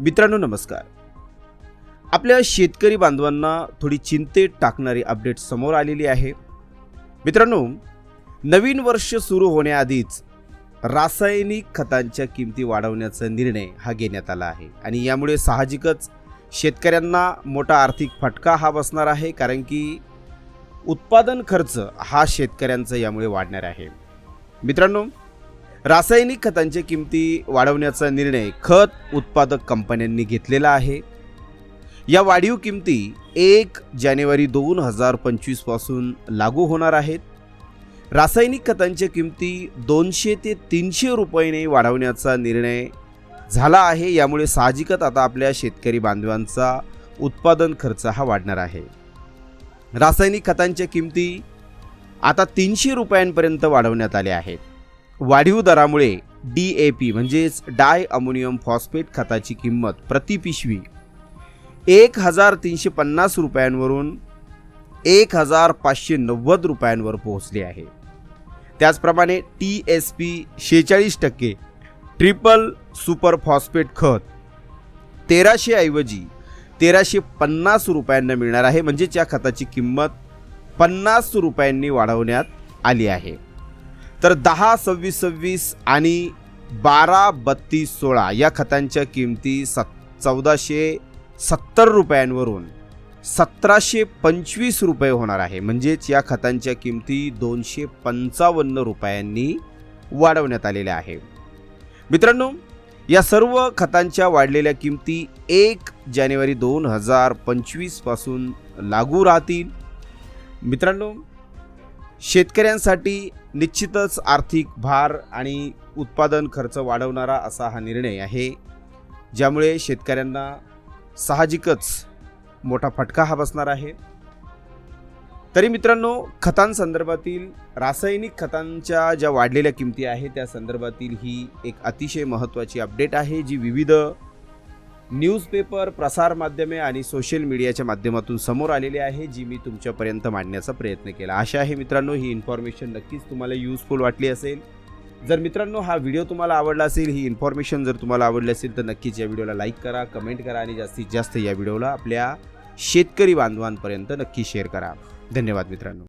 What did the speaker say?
मित्रांनो नमस्कार. आपल्या शेतकरी बांधवांना थोडी चिंतेत टाकणारी अपडेट समोर आलेली आहे. मित्रांनो नवीन वर्ष सुरू होण्याआधीच रासायनिक खतांच्या किमती वाढवण्याचा निर्णय हा घेण्यात आला आहे. आणि यामुळे साहजिकच शेतकऱ्यांना मोठा आर्थिक फटका हा बसणार आहे कारण की उत्पादन खर्च हा शेतकऱ्यांचा यामुळे वाढणार आहे. मित्रांनो रासायनिक खतांच्या किमती वाढवण्याचा निर्णय खत उत्पादक कंपन्यांनी घेतलेला आहे. या वाढीव किमती एक जानेवारी दोन हजार पंचवीसपासून लागू होणार आहेत. रासायनिक खतांच्या किमती दोनशे ते तीनशे रुपयाने वाढवण्याचा निर्णय झाला आहे. यामुळे साहजिकच आता आपल्या शेतकरी बांधवांचा उत्पादन खर्च हा वाढणार आहे. रासायनिक खतांच्या किमती आता तीनशे रुपयांपर्यंत वाढवण्यात आल्या आहेत. वाढीव दरामुळे डी ए पी म्हणजेच डाय अमोनियम फॉस्फेट खताची किंमत प्रति पिशवी एक हजार तीनशे पन्नास रुपयांवरून एक हजार पाचशे नव्वद रुपयांवर पोहोचली आहे. त्याचप्रमाणे टी एस पी शेहेचाळीस टक्के ट्रिपल सुपर फॉस्फेट खत तेराशे ऐवजी तेराशे पन्नास रुपयांना मिळणार आहे म्हणजेच या खताची किंमत पन्नास रुपयांनी वाढवण्यात आली आहे. तर दहा सव्वीस सव्वीस आणि बारा बत्तीस सोळा या खतांच्या किमती सत चौदाशे सत्तर रुपयांवरून सतराशे पंचवीस रुपये होणार आहे. म्हणजेच या खतांच्या किमती दोनशे पंचावन्न रुपयांनी वाढवण्यात आलेल्या आहे मित्रांनो या सर्व खतांच्या वाढलेल्या किमती एक जानेवारी दोन हजार पंचवीसपासून लागू राहतील. मित्रांनो शेतकऱ्यांसाठी निश्चितच आर्थिक भार आणि उत्पादन खर्च वाढवणारा असा हा निर्णय आहे ज्यामुळे शेतकऱ्यांना साहजिकच मोठा फटका हा बसणार आहे. तरी मित्रांनो खतांसंदर्भातील रासायनिक खतांच्या ज्या वाढलेल्या किमती आहेत त्या संदर्भातील ही एक अतिशय महत्त्वाची अपडेट आहे जी विविध न्यूजपेपर प्रसारमाध्यमे आणि सोशल मीडियाच्या माध्यमातून समोर आलेली आहे जी मी तुमच्यापर्यंत मांडण्याचा प्रयत्न केला. आशा आहे मित्रांनो ही इन्फॉर्मेशन नक्कीच तुम्हाला युजफुल वाटली असेल. जर मित्रांनो हा व्हिडिओ तुम्हाला आवडला असेल ही इन्फॉर्मेशन जर तुम्हाला आवडली असेल तर नक्कीच या व्हिडिओला लाईक करा कमेंट करा आणि जास्तीत जास्त या व्हिडिओला आपल्या शेतकरी बांधवांपर्यंत नक्की शेअर करा. धन्यवाद मित्रांनो.